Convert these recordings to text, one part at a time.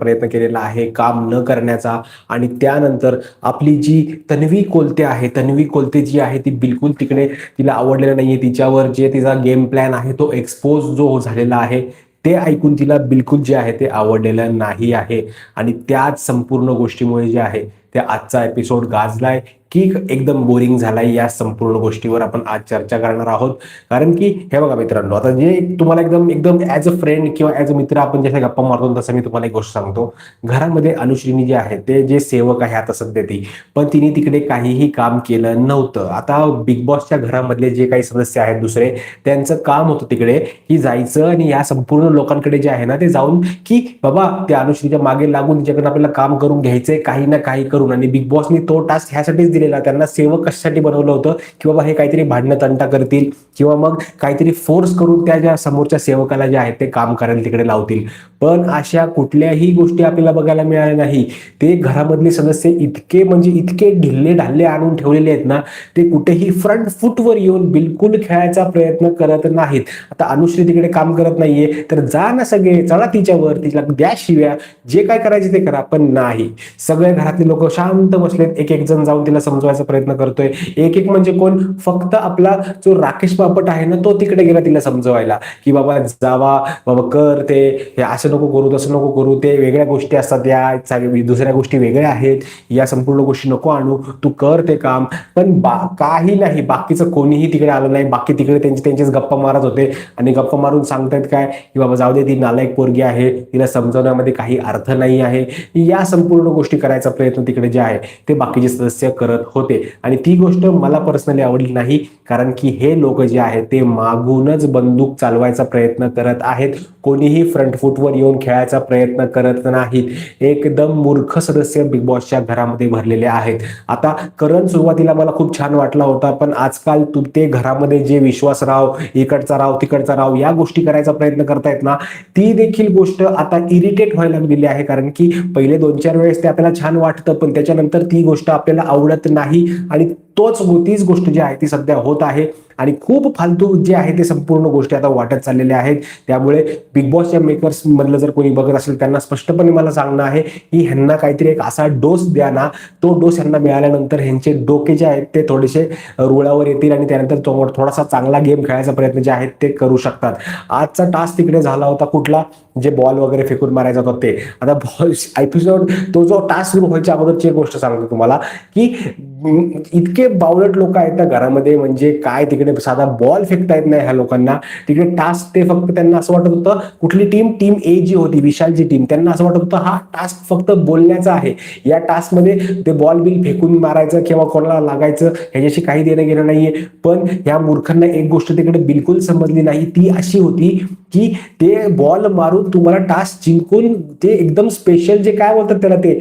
प्रयत्न केलेला आहे काम न करण्याचा. आणि त्यानंतर आपली जी तन्वी कोलते आहे तन्वी कोलते जी आहे ती बिलकुल तिकडे तिला आवडलेलं नाहीये. तिच्यावर जे तिचा गेम प्लॅन आहे तो एक्सपोज जो झालेला आहे ते ऐकून तिला बिलकुल जे आहे ते आवडलेलं नाही आहे. आणि त्याच संपूर्ण गोष्टीमुळे जे आहे ते आजचा एपिसोड गाजलाय. की एकदम बोरिंग झालाय या संपूर्ण गोष्टीवर आपण आज चर्चा करणार आहोत. कारण की हे बघा मित्रांनो आता जे तुम्हाला एकदम एकदम ऍज अ फ्रेंड किंवा ऍज अ मित्र आपण जसे गप्पा मारतो तसं मी तुम्हाला एक गोष्ट सांगतो. घरामध्ये अनुश्रीनी जे आहे ते जे सेवक आहे आता सध्या ती पण तिने तिकडे काहीही काम केलं नव्हतं. आता बिग बॉसच्या घरामधले जे काही सदस्य आहेत दुसरे त्यांचं काम होतं तिकडे. की जायचं आणि या संपूर्ण लोकांकडे जे आहे ना ते जाऊन की बाबा त्या अनुश्रीच्या मागे लागून तिच्याकडे आपल्याला काम करून घ्यायचंय काही ना काही करून. आणि बिग बॉसनी तो टास्क ह्यासाठीच दिलेला. त्यांना सेवक कशासाठी बनवलं होतं? की बाबा हे काहीतरी भांडणं तंटा करतील? किंवा मग काहीतरी फोर्स करून त्या ज्या समोरच्या सेवकाला जे आहेत ते काम करायला तिकडे लावतील. पण अशा कुठल्याही गोष्टी आपल्याला बघायला मिळाल्या नाही. ते घरामधले सदस्य इतके म्हणजे इतके ढिल्ले ढाल्ले आणून ठेवलेले आहेत ना ते कुठेही फ्रंट फुटवर येऊन बिलकुल खेळायचा प्रयत्न करत नाहीत. आता अनुश्री तिकडे काम करत नाहीये तर जा ना सगळे चला तिच्यावर तिला द्या शिव्या जे काय करायचे ते करा पण नाही. सगळे घरातले लोक शांत बसलेत एक एक जण जाऊन तिला समजवायचा प्रयत्न करतोय. एक एक म्हणजे कोण? फक्त आपला जो राकेश बाबा बापट आहे ना तो तिकडे गेला तिला समजवायला की बाबा जावा बाबा कर ते हे असं नको करू तसं नको करू ते वेगळ्या गोष्टी असतात या दुसऱ्या गोष्टी वेगळ्या आहेत या संपूर्ण गोष्टी नको आणू तू कर ते काम. पण बा काही नाही बाकीचं कोणीही तिकडे आलं नाही बाकी तिकडे त्यांचे त्यांचेच गप्पा मारत होते. आणि गप्पा मारून सांगतायत काय की बाबा जाऊ दे ती नालायक पोरगी आहे तिला समजवण्यामध्ये काही अर्थ नाही आहे. या संपूर्ण गोष्टी करायचा प्रयत्न तिकडे जे आहे ते बाकीचे सदस्य करत होते. आणि ती गोष्ट मला पर्सनली आवडली नाही कारण की हे लोक जे आहे ते मागूनच बंदूक चालवायचा प्रयत्न करत आहेत. कोणीही फ्रंट फुटवर येऊन खेळायचा प्रयत्न करत नाहीत. एकदम मूर्ख सदस्य बिग बॉसच्या घरामध्ये भरलेले आहेत. आता करण सुरुवातीला मला खूप छान वाटला होता पण आजकाल तू ते घरामध्ये जे विश्वास राव इकडचा राव तिकडचा राव या गोष्टी करायचा प्रयत्न करतायत ना ती देखील गोष्ट आता इरिटेट व्हायला लागलेली आहे. कारण की पहिले दोन चार वेळेस ते आपल्याला छान वाटतं पण त्याच्यानंतर ती गोष्ट आपल्याला आवडत नाही आणि तोच तीच गोष्ट जी आहे ती सध्या होत आहे. आणि खूप फालतू जे आहे ते संपूर्ण गोष्टी आता वाटत चाललेल्या आहेत. त्यामुळे बिग बॉसच्या मेकर्स मधलं जर कोणी बघत असेल त्यांना स्पष्टपणे मला सांगणं आहे की ह्यांना काहीतरी एक असा डोस द्या ना. तो डोस ह्यांना मिळाल्यानंतर ह्यांचे डोके जे आहेत ते थोडेसे रुळावर येतील आणि त्यानंतर थोडासा चांगला गेम खेळायचा प्रयत्न जे आहेत ते करू शकतात. आजचा टास्क तिकडे झाला होता कुठला? जे बॉल वगैरे फेकून मारायचा होता ते. आता बॉल एपिसोड तो जो टास्क सुरू व्हायच्या अगोदरची एक गोष्ट सांगतो तुम्हाला की इतके बावलट लोक आहेत ना घरामध्ये म्हणजे काय तिकडे साधा बॉल फेकता येत नाही ह्या लोकांना. तिकडे टास्क ते फक्त त्यांना असं वाटत होतं कुठली टीम टीम ए जी होती विशालची टीम त्यांना असं वाटत होतं हा टास्क फक्त बोलण्याचा आहे. या टास्कमध्ये ते बॉल बिल फेकून मारायचं किंवा कोणाला लागायचं ह्याच्याशी काही देणं घेणं नाहीये. पण या मूर्खांना एक गोष्ट तिकडे बिलकुल समजली नाही. ती अशी होती की ते बॉल मारून तुम्हाला टास्क जिंकून ते एकदम स्पेशल जे काय बोलतात त्याला ते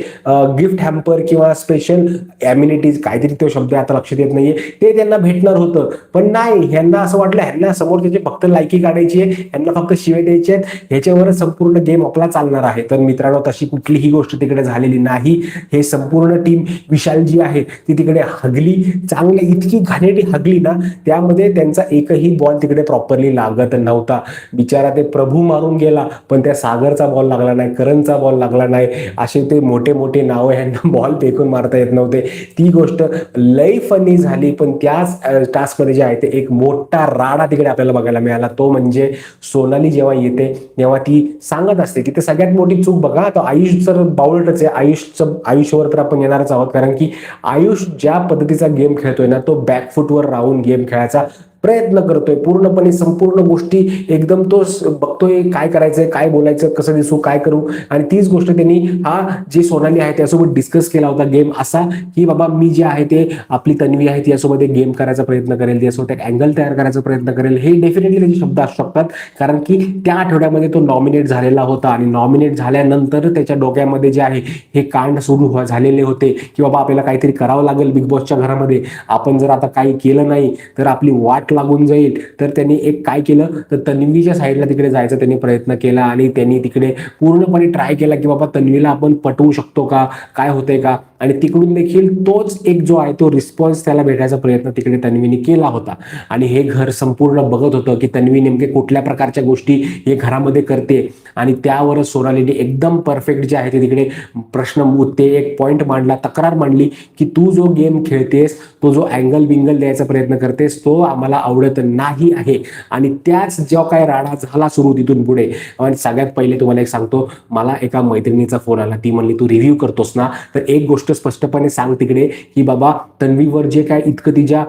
गिफ्ट हॅम्पर किंवा स्पेशल ॲम्युनिटीज काहीतरी तो शब्द आता लक्षात येत नाहीये ते त्यांना भेटणार होतं. पण नाही ह्यांना असं वाटलं ह्यांना समोर त्याची फक्त लायकी काढायची आहे ह्यांना फक्त शिवे द्यायचे आहेत ह्याच्यावरच संपूर्ण गेम आपला चालणार आहे. तर मित्रांनो तशी कुठलीही गोष्ट तिकडे झालेली नाही. हे संपूर्ण टीम विशाल जी आहे ती तिकडे हगली चांगली इतकी घाणेटी हगली ना त्यामध्ये त्यांचा एकही बॉल तिकडे प्रॉपरली लागत नव्हता. बिचारा ते प्रभू मारून गेला. पण त्या सागरचा बॉल लागला नाही करणचा बॉल लागला नाही. असे ते मोठे मोठे नावं ह्यांना बॉल फेकून मारता येत नव्हते. ती गोष्ट लई फनी झाली पण त्याच टास्कमध्ये जे आहे ते एक मोठा राडा तिकडे आपल्याला बघायला मिळाला. तो म्हणजे सोनाली जेव्हा येते तेव्हा ती सांगत असते की ते सगळ्यात मोठी चूक बघा तर आयुष तर बाउलटच आहे. आयुषचं आयुषवर तर आपण येणारच आहोत. कारण की आयुष ज्या पद्धतीचा गेम खेळतोय ना तो बॅकफुटवर राहून गेम खेळायचा. प्रयत्न करतोय. पूर्णपणे संपूर्ण गोष्टी एकदम तो बघतोय काय करायचंय काय बोलायचं कसं दिसू काय करू. आणि तीच गोष्ट त्यांनी हा जे सोनाली आहे त्यासोबत डिस्कस केला होता गेम असा की बाबा मी जे आहे ते आपली तन्वी आहे त्यासोबत एक गेम करायचा प्रयत्न करेल त्यासोबत एक अँगल तयार करायचा प्रयत्न करेल. हे डेफिनेटली त्याचे शब्द असू शकतात. कारण की त्या आठवड्यामध्ये तो नॉमिनेट झालेला होता आणि नॉमिनेट झाल्यानंतर त्याच्या डोक्यामध्ये जे आहे हे कांड सुरू हो, झालेले होते की बाबा आपल्याला काहीतरी करावं लागेल बिग बॉसच्या घरामध्ये. आपण जर आता काही केलं नाही तर आपली वाट लागून जाईल. तर त्यांनी एक काय केलं? तर तन्वीच्या साईडला तिकडे जायचा त्यांनी प्रयत्न केला आणि त्यांनी तिकडे पूर्णपणे ट्राय केला की बाबा तन्वीला आपण पटवू शकतो का? काय होतंय का? आणि तिकडून देखील तोच एक जो आहे तो रिस्पॉन्स त्याला भेटायचा प्रयत्न तिकडे तन्वीने केला होता. आणि हे घर संपूर्ण बघत होतं की तन्वी नेमके कुठल्या प्रकारच्या गोष्टी हे घरामध्ये करते. आणि त्यावरच सोनालीने एकदम परफेक्ट जे आहे ते तिकडे प्रश्न ते एक पॉईंट मांडला तक्रार मांडली की तू जो गेम खेळतेस तो जो अँगल बिंगल द्यायचा प्रयत्न करतेस तो आम्हाला आवडत नाही आहे. आणि त्याच जो काय राडा झाला सुरू तिथून पुढे आणि सगळ्यात पहिले तुम्हाला एक सांगतो मला एका मैत्रिणीचा फोन आला ती म्हणली तू रिव्ह्यू करतोस ना? तर एक गोष्ट स्पष्टपणे सांग तिकडे की बाबा तन्वीवर जे काय इतकं तिच्या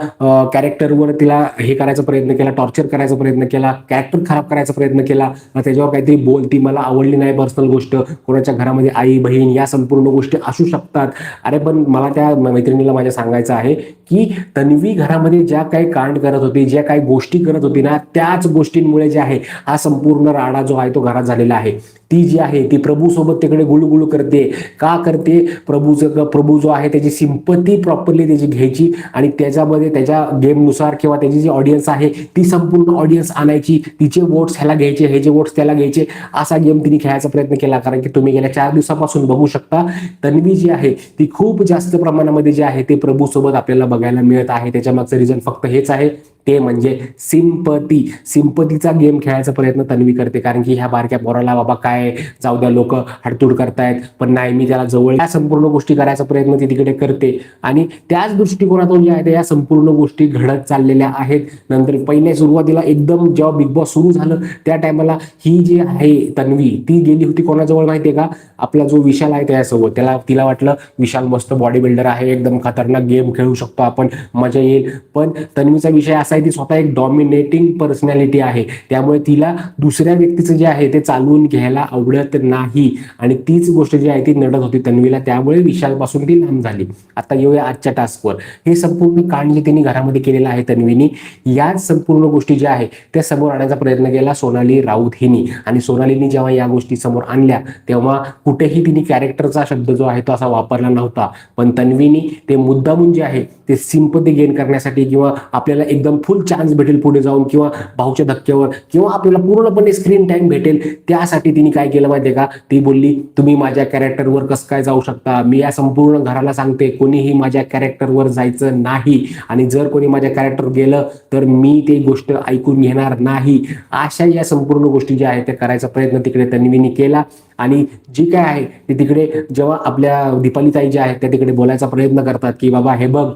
कॅरेक्टरवर तिला हे करायचा प्रयत्न केला टॉर्चर करायचा प्रयत्न केला कॅरेक्टर खराब करायचा प्रयत्न केला त्याच्यावर काहीतरी बोल ती मला आवडली नाही पर्सनल गोष्ट कोणाच्या घरामध्ये आई बहीण या संपूर्ण गोष्टी असू शकतात. अरे पण मला त्या मैत्रिणीला माझ्या सांगायचं आहे की तन्वी घरामध्ये ज्या काही कांड करत होती ज्या काही गोष्टी करत होती ना त्याच गोष्टींमुळे जे आहे हा संपूर्ण राडा जो आहे तो घरात झालेला आहे. ती जी आहे ती प्रभू सोबत तिकडे गुळगुळ करते. का करते? प्रभूचं प्रभू जो आहे त्याची सिंपती प्रॉपरली त्याची घ्यायची आणि त्याच्यामध्ये त्याच्या गेमनुसार किंवा त्याची जी ऑडियन्स आहे ती संपूर्ण ऑडियन्स आणायची. तिचे वोट्स ह्याला घ्यायचे हे जे वोट्स त्याला घ्यायचे असा गेम तिने खेळायचा प्रयत्न केला. कारण की तुम्ही गेल्या चार दिवसापासून बघू शकता तन्वी जी आहे ती खूप जास्त प्रमाणामध्ये जे आहे ते प्रभू सोबत आपल्याला बघायला मिळत आहे. त्याच्या मागचं रिझन फक्त हेच आहे. ते म्हणजे सिंपती. सिंपतीचा गेम खेळायचा प्रयत्न तन्वी करते कारण की ह्या बारक्या पोराला बाबा काय जाऊ द्या लोक हडतूड करतायत. पण नाही मी त्याला जवळ या संपूर्ण गोष्टी करायचा प्रयत्न ती तिकडे करते. आणि त्याच दृष्टिकोनातून जे आहे या संपूर्ण गोष्टी घडत चाललेल्या आहेत. नंतर पहिल्या सुरुवातीला एकदम जेव्हा बिग बॉस सुरू झालं त्या टायमाला ही जी आहे तन्वी ती गेली होती कोणाजवळ माहितीये का? आपला जो विशाल आहे त्याच्यासोबत त्याला तिला वाटलं विशाल मस्त बॉडी बिल्डर आहे एकदम खतरनाक गेम खेळू शकतो आपण मजा येईल. पण तन्वीचा विषय असा आहे ती स्वतः एक डॉमिनेटिंग पर्सनॅलिटी आहे. त्यामुळे तिला दुसऱ्या व्यक्तीचं जे आहे ते चालवून घ्यायला आवडत नाही. आणि तीच गोष्ट जी आहे ती नडत होती तन्वीला. त्यामुळे विशालपासून ती लांब झाली. आता येऊया आजच्या टास्कवर हे संपूर्ण कांड जे तिने घरामध्ये केलेलं आहे तन्वीनी याच संपूर्ण गोष्टी ज्या आहे त्या समोर आणण्याचा प्रयत्न केला सोनाली राऊत हिनी आणि सोनालीनी जेव्हा या गोष्टी समोर आणल्या तेव्हा कुठेही तिने कॅरेक्टरचा शब्द जो आहे तो असा वापरला नव्हता. पण तन्वीनी ते मुद्दामून जे आहे ते सिंपती गेन करण्यासाठी किंवा आपल्याला एकदम फुल चान्स भेटेल पुढे जाऊन किंवा भाऊच्या धक्क्यावर किंवा आपल्याला पूर्णपणे स्क्रीन टाइम भेटेल. त्यासाठी तिने काय केलं माहितीये का? ती बोलली तुम्ही माझ्या कॅरेक्टरवर कसं काय जाऊ शकता? मी या संपूर्ण घराला सांगते कोणीही माझ्या कॅरेक्टरवर जायचं नाही. आणि जर कोणी माझ्या कॅरेक्टर गेलं तर मी ते गोष्ट ऐकून घेणार नाही. अशा या संपूर्ण गोष्टी ज्या आहेत त्या करायचा प्रयत्न तिकडे तन्वीने केला. आणि जी काय आहे ते तिकडे जेव्हा आपल्या दीपालीताई ज्या आहेत त्या तिकडे बोलायचा प्रयत्न करतात की बाबा हे बघ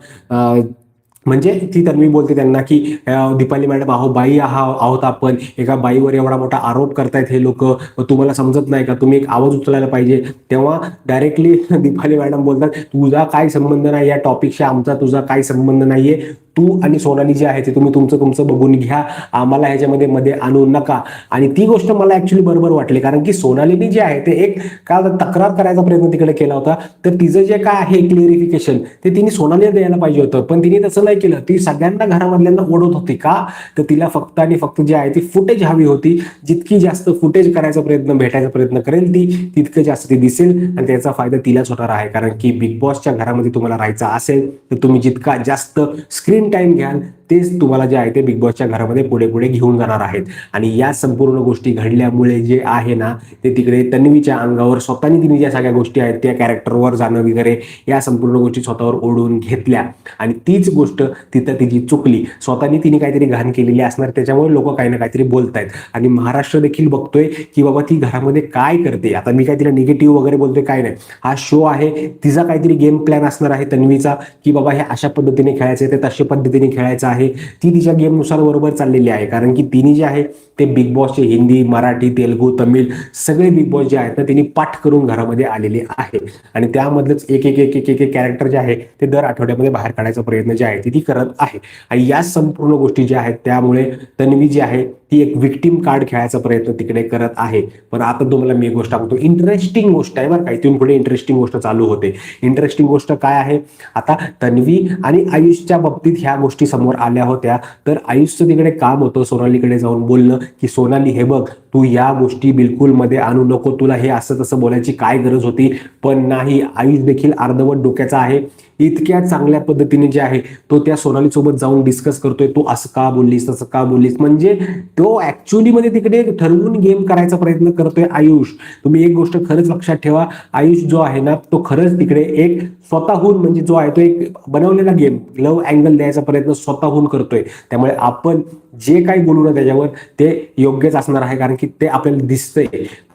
म्हणजे ती तन्वी बोलते त्यांना की दीपाली मॅडम अहो बाई आहा आहोत आपण. एका बाईवर एवढा मोठा आरोप करतायत हे लोक. तुम्हाला समजत नाही का? तुम्ही एक आवाज उचलायला पाहिजे. तेव्हा डायरेक्टली दीपाली मॅडम बोलतात तुझा काय संबंध नाही या टॉपिकशी आमचा तुझा काय संबंध नाहीये? तू आणि सोनाली जे आहे ते तुम्ही तुमचं तुमचं बघून घ्या. आम्हाला ह्याच्यामध्ये मध्ये आणू नका. आणि ती गोष्ट मला ऍक्च्युली बरोबर वाटली. कारण की सोनालीनी जे आहे ते एक काय तक्रार करायचा प्रयत्न तिकडे केला होता. तर तिचं जे काय आहे क्लिअरिफिकेशन ते तिने सोनालीला द्यायला पाहिजे होतं. पण तिने तसं नाही केलं. ती सगळ्यांना घरामधल्यांना ओढत होती का? तर तिला फक्त आणि फक्त जे आहे ती फुटेज हवी होती. जितकी जास्त फुटेज करायचा प्रयत्न भेटायचा प्रयत्न करेल ती तितकं जास्त ती दिसेल आणि त्याचा फायदा तिलाच होणार आहे. कारण की बिग बॉसच्या घरामध्ये तुम्हाला राहायचं असेल तर तुम्ही जितका जास्त स्क्रीन टाइम घ्याल तेच तुम्हाला जे आहे ते बिग बॉसच्या घरामध्ये पुढे पुढे घेऊन जाणार आहेत. आणि या संपूर्ण गोष्टी घडल्यामुळे जे आहे ना ते तिकडे तन्वीच्या अंगावर स्वतःनी तिने ज्या सगळ्या गोष्टी आहेत त्या कॅरेक्टरवर जाणं वगैरे या संपूर्ण गोष्टी स्वतःवर ओढून घेतल्या. आणि तीच गोष्ट तिथं तिची चुकली. स्वतःनी तिने काहीतरी घाण केलेली असणार त्याच्यामुळे लोक काही ना काहीतरी बोलतायत. आणि महाराष्ट्र देखील बघतोय की बाबा ती घरामध्ये काय करते. आता मी काय तिला निगेटिव्ह वगैरे बोलतोय काय नाही. हा शो आहे तिचा काहीतरी गेम प्लॅन असणार आहे तन्वीचा की बाबा हे अशा पद्धतीने खेळायचं ते तशा पद्धतीने खेळायचं आहे. ती तिच्या गेमनुसार बरोबर चाललेली आहे. कारण की तिने जे आहे ते बिग बॉसचे हिंदी मराठी तेलगू तमिळ सगळे बिग बॉस जे आहेत ना तिने पाठ करून घरामध्ये आलेले आहे. आणि त्यामधलंच एक एक एक एक एक कॅरेक्टर जे आहे ते दर आठवड्यामध्ये बाहेर काढायचा प्रयत्न जे आहे ते ती करत आहे. आणि या संपूर्ण गोष्टी ज्या आहेत त्यामुळे तन्वी जी आहे ती एक विक्टीम कार्ड खेळायचा प्रयत्न तिकडे करत आहे. पण आता तुम्हाला मी गोष्ट सांगतो इंटरेस्टिंग गोष्ट आहे बरं का. इथून पुढे इंटरेस्टिंग गोष्ट चालू होते. इंटरेस्टिंग गोष्ट काय आहे? आता तन्वी आणि आयुषच्या बाबतीत ह्या गोष्टी समोर आल्या होत्या. तर आयुषचं तिकडे काम होतं सोनालीकडे जाऊन बोलणं की सोनाली हे बघ तू या गोष्टी बिलकुलमध्ये आणू नको. तुला हे असं तसं बोलायची काय गरज होती? पण नाही आयुष देखील अर्धवट डोक्याचा आहे. इतक्या चांगल्या पद्धतीने जे आहे तो त्या सोनाली सोबत जाऊन डिस्कस करतोय. तू असं का बोललीस तसं का बोललीस? म्हणजे तो ऍक्च्युअली मध्ये तिकडे ठरवून गेम करायचा प्रयत्न करतोय आयुष. तुम्ही एक गोष्ट खरंच लक्षात ठेवा. आयुष जो आहे ना तो खरंच तिकडे एक स्वतःहून म्हणजे जो आहे तो एक बनवलेला गेम लव अँगल द्यायचा प्रयत्न स्वतःहून करतोय. त्यामुळे आपण जे काही बोलू ना त्याच्यावर ते योग्यच असणार आहे कारण की ते आपल्याला दिसतंय.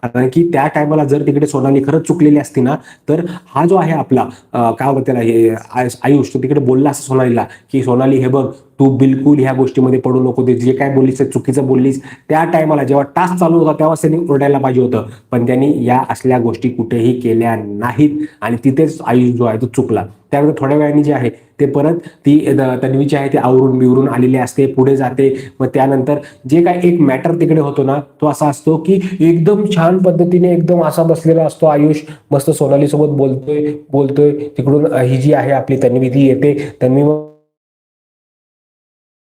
कारण की त्या टायमाला जर तिकडे सोनाली खरंच चुकलेली असती ना तर हा जो आहे आपला काय होतं त्याला हे आयुष तो तिकडे बोलला असं सोनालीला की सोनाली हे बघ तू बिलकुल ह्या गोष्टीमध्ये पडू नको ते जे काय बोललीस चुकीचं बोललीस त्या टायमाला जेव्हा टास्क चालू होता तेव्हा त्यांनी ओरडायला पाहिजे होतं. पण त्यांनी या असल्या गोष्टी कुठेही केल्या नाहीत आणि तिथेच आयुष जो आहे तो चुकला. त्यानंतर थोड्या वेळाने जे आहे ते परत ती तन्वी जी आहे ती आवरून बिवरून आलेली असते पुढे जाते. मग त्यानंतर जे काय एक मॅटर तिकडे होतो ना तो असा असतो की एकदम छान पद्धतीने एकदम असा बसलेला असतो आयुष. मस्त सोनाली सोबत बोलतोय बोलतोय. तिकडून ही जी आहे आपली तन्वी ती येते. तन्वी मग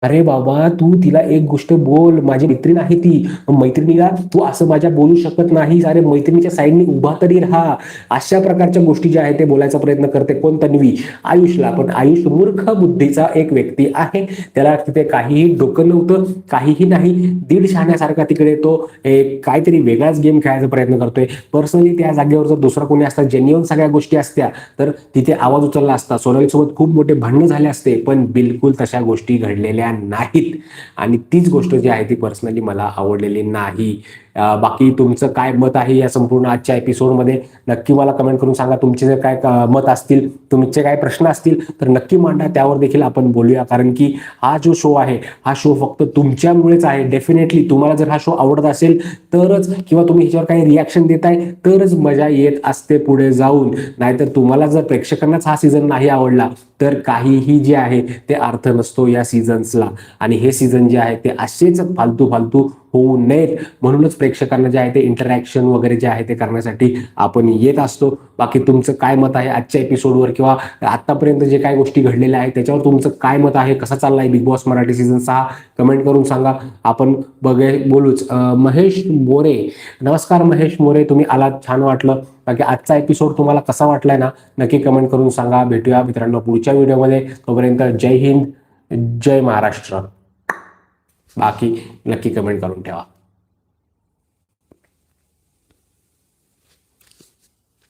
अरे बाबा तू तिला एक गोष्ट बोल माझी मैत्रीण आहे ती. मैत्रिणीला तू असं माझ्या बोलू शकत नाही अरे मैत्रिणीच्या साईडने उभा तरी राहा. अशा प्रकारच्या गोष्टी ज्या आहेत ते बोलायचा प्रयत्न करते कोण तन्वी. आयुषला पण. आयुष मूर्ख बुद्धीचा एक व्यक्ती आहे. त्याला तिथे काहीही डोकं नव्हतं काहीही नाही. दीड शहाण्यासारखा तिकडे तो एक काहीतरी वेगळाच गेम खेळायचा प्रयत्न करतोय. पर्सनली त्या जागेवर जर दुसरा कोणी असता जेन्युअन सगळ्या गोष्टी असत्या तर तिथे आवाज उचलला असता. सोनाली सोबत खूप मोठे भांडणं झाले असते पण बिलकुल तशा गोष्टी घडलेल्या नाहीत. आणि तीच गोष्ट जी आहे ती पर्सनली मला आवडलेली नाही. बाकी तुमचं काय मत आहे या संपूर्ण आजच्या एपिसोडमध्ये नक्की मला कमेंट करून सांगा तुमचे जर काय मत असतील तुमचे काय प्रश्न असतील तर नक्की मांडा. त्यावर देखील आपण बोलूया. कारण की हा जो शो आहे हा शो फक्त तुमच्यामुळेच आहे. डेफिनेटली तुम्हाला जर हा शो आवडत असेल तरच किंवा तुम्ही ह्याच्यावर काही रिॲक्शन देताय तरच मजा येत असते पुढे जाऊन. नाहीतर तुम्हाला जर प्रेक्षकांनाच हा सीझन नाही आवडला तर काहीही जे आहे ते अर्थ नसतो या सीझन्सला आणि हे सीझन जे आहे ते असेच फालतू फालतू होऊ नयेत. म्हणूनच प्रेक्षकांना जे आहे ते इंटरॅक्शन वगैरे जे आहे ते करण्यासाठी आपण येत असतो. बाकी तुमचं काय मत आहे आजच्या एपिसोडवर किंवा आतापर्यंत जे काही गोष्टी घडलेल्या आहेत त्याच्यावर तुमचं काय मत आहे? कसा चाललाय बिग बॉस मराठी सीझन सहा? कमेंट करून सांगा. आपण बघे बोलूच. महेश मोरे. नमस्कार महेश मोरे. तुम्ही आलात. छान वाटलं. बाकी आजचा एपिसोड तुम्हाला कसा वाटलाय ना नक्की कमेंट करून सांगा. भेटूया मित्रांनो पुढच्या व्हिडिओमध्ये तोपर्यंत जय हिंद जय महाराष्ट्र. बाकी नक्की कमेंट करून ठेवा.